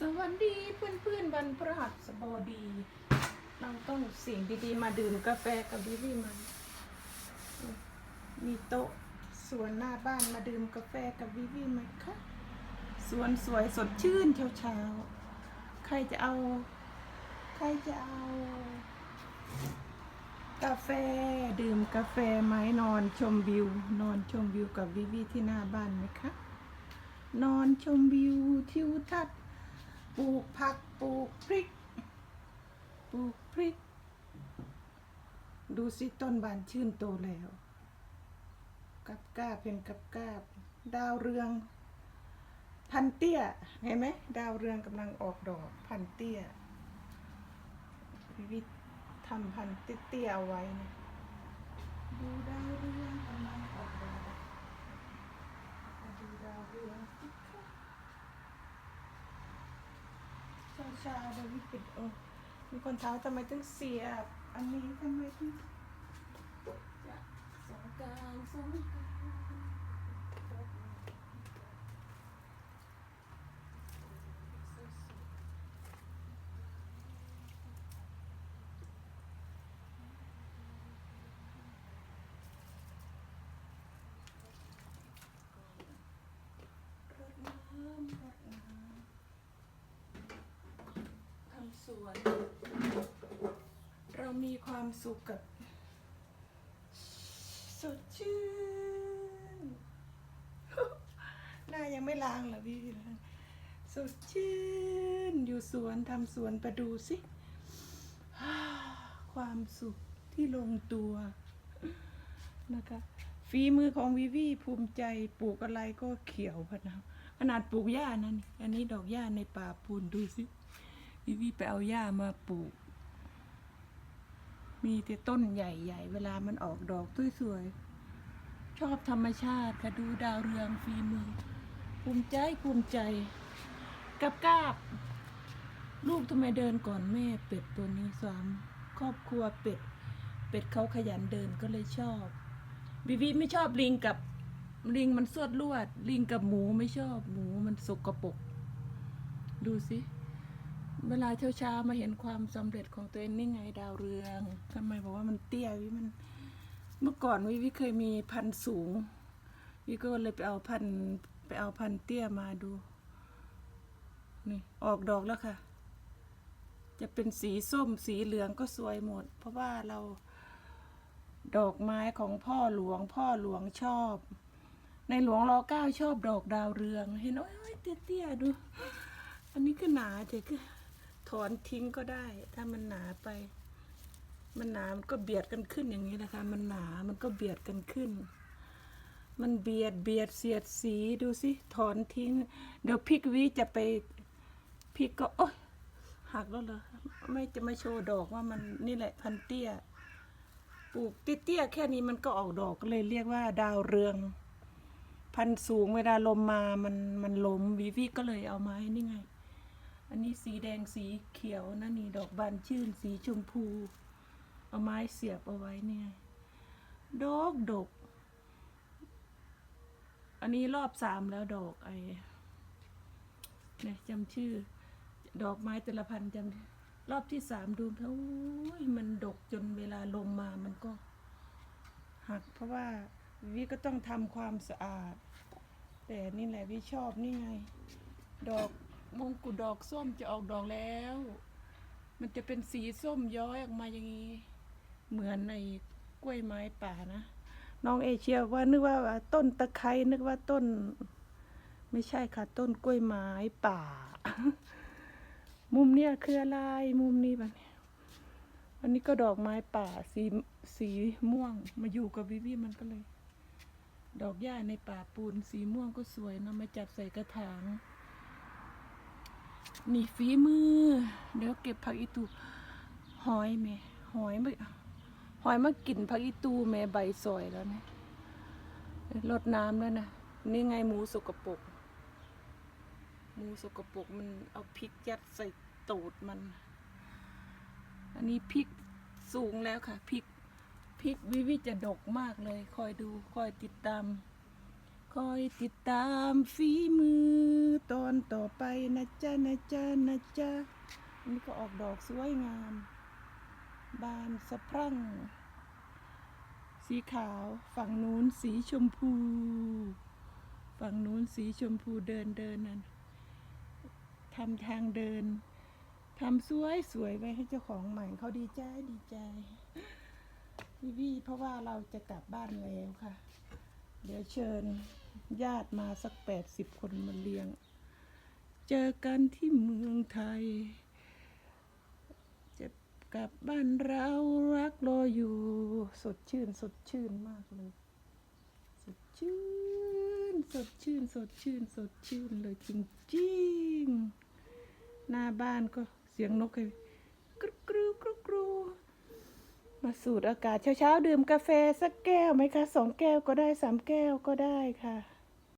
สวัสดีเพื่อนๆวันพฤหัสบดี เราต้องสิ่งดีๆ มาดื่มกาแฟกับวิวี่มัน มีโต๊ะสวนหน้าบ้านมาดื่มกาแฟกับวิวีไหมคะสวนสวยสดชื่นเช้าๆใครจะเอา ใครจะเอา กาแฟดื่มกาแฟไหมนอนชมวิว นอนชมวิวกับวิวีที่หน้าบ้านไหมคะ นอนชมวิวทิวทัศน์ ปลูกผักปลูกพริกปลูกพริก ดูสิต้นบานชื่นโตแล้ว กับกาเป็นกับกาดาวเรือง พันเตี้ยเห็นไหมดาวเรืองกำลังออกดอกพันเตี้ยวิททำพันเตี้ยเอาไว้ดูดาวเรืองกำลังออกดอก มาดูดาวเรืองสิคะ ชาโดยวิดปิดโอมีคนถามทำไมถึงเสียบ อันนี้ทำไมถึงจะสงกรารสงกรารรดน้ำรดน้ำทำสวน เรา มีความสุขกับ สดชื่น หน้ายังไม่ล้างเหรอพี่สดชื่น อยู่สวนทำสวนไปดูสิ ความสุขที่ลงตัวนะคะฝีมือของวิวีภูมิใจปลูกอะไรก็เขียวพะนะขนาดปลูกหญ้านั่นอันนี้ดอกหญ้าในป่าปูนดูสิวิวีไปเอาหญ้ามาปลูก มีแต่ต้นใหญ่ ๆ เวลามันออกดอกสวยๆชอบธรรมชาติค่ะดูดาวเรืองฝีมือภูมิใจภูมิใจกับกาบ ลูกทำไมเดินก่อนแม่เป็ดตัวนี้สามครอบครัวเป็ด เป็ดเขาขยันเดินก็เลยชอบวิวิไม่ชอบลิงกับลิงมันสวดลวด ลิงกับหมูไม่ชอบหมูมันสกปรกดูสิ เวลาเช้าชาๆมาเห็นความสำเร็จของตัวเองนี่ไงดาวเรืองทำไมบอกว่ามันเตี้ยวิมันเมื่อก่อนวิวิเคยมีพันสูงวิก็เลยไปเอาพันไปเอาพันเตี้ยมาดูนี่ออกดอกแล้วค่ะ จะเป็นสีส้มสีเหลืองก็สวยหมด เพราะว่าเราดอกไม้ของพ่อหลวง พ่อหลวงชอบ ในหลวงรอเก้าชอบดอกดาวเรือง เห็นโอ้ยเตี้ยๆดู อันนี้ก็หนาแต่ก็ อนทิ้งก็ได้ ถ้ามันหนาไป มันหนามันก็เบียดกันขึ้นอย่างนี้นะคะ มันหนามันก็เบียดกันขึ้น มันเบียดเบียดเสียดสีดูสิถอนทิ้ง เดี๋ยวพริกวิจะไปพริกก็โอ๊ยหักแล้วเหรอไม่จะไมาโชว์ดอกว่ามันนี่แหละพันเตี้ยปลูกเตี้ยๆแค่นี้มันก็ออกดอกก็เลยเรียกว่าดาวเรือง พันสูงเวลาลมมามันมันล้มวิวิก็เลยเอามาให้นี่ไง อันนี้สีแดงสีเขียวนะนี่ดอกบานชื่นสีชมพู เอาไม้เสียบเอาไว้เนี่ยดอกดก อันนี้รอบสามแล้วดอกไอ้เนี่ยจำชื่อ ดอกไม้แต่ละพันจำรอบที่สามดูแล้วมันดกจนเวลาลมมามันก็ หักเพราะว่าวิก็ต้องทำความสะอาด แต่นี่แหละวิชอบนี่ไง ดอก มงกุฎดอกส้มจะออกดอกแล้ว มันจะเป็นสีส้มย้อยออกมาอย่างนี้ เหมือนในกล้วยไม้ป่านะ น้องเอเชียว่านึกว่าต้นตะไคร้นึกว่าต้น ไม่ใช่ค่ะ ต้นกล้วยไม้ป่า มุมเนี้ยคืออะไร มุมนี้บ้าเนี่ยอันนี้ก็ดอกไม้ป่าสีสีม่วง มาอยู่กับวิวีมันก็เลย ดอกหญ้าในป่าปูนสีม่วงก็สวยนะมาจัดใส่กระถาง นี่ฝีมือ เดี๋ยวเก็บผักอีตูหอยแม่หอยไม่หอยมากินผักอีตูแม่ใบซอยแล้วนี่ยลดน้ำแล้วนะ นี่ไงหมูสกปรกหมูสกปรกมันเอาพริกยัดใส่ตูดมัน อันนี้พริกสูงแล้วค่ะพริกพริกวิวิจะดกมากเลย คอยดู คอยติดตาม คอยติดตามฝีมือตอนต่อไปนะจ๊ะนะจ๊ะนะจ๊ะอันนี้ก็ออกดอกสวยงาม บานสะพรั่ง สีขาว ฝั่งนู้นสีชมพู ฝั่งนู้นสีชมพูเดินเดินนั่นทำทางเดินทำสวยสวยไว้ให้เจ้าของใหม่เขาดีใจดีใจพี่พี่เพราะว่าเราจะกลับบ้านแล้วค่ะ เดี๋ยวเชิญญาติมาสักแปดสิบคนมาเลี้ยง เจอกันที่เมืองไทย จะกลับบ้านเรารักรออยู่ สดชื่นสดชื่นมากเลย สดชื่น สดชื่น สดชื่น สดชื่นเลยจริงๆ หน้าบ้านก็เสียงนกเลยกรุกรูกรุกรู มาสูดอากาศเช้าๆ ดื่มกาแฟสักแก้วไหมคะสองแก้วก็ได้สามแก้วก็ได้ค่ะ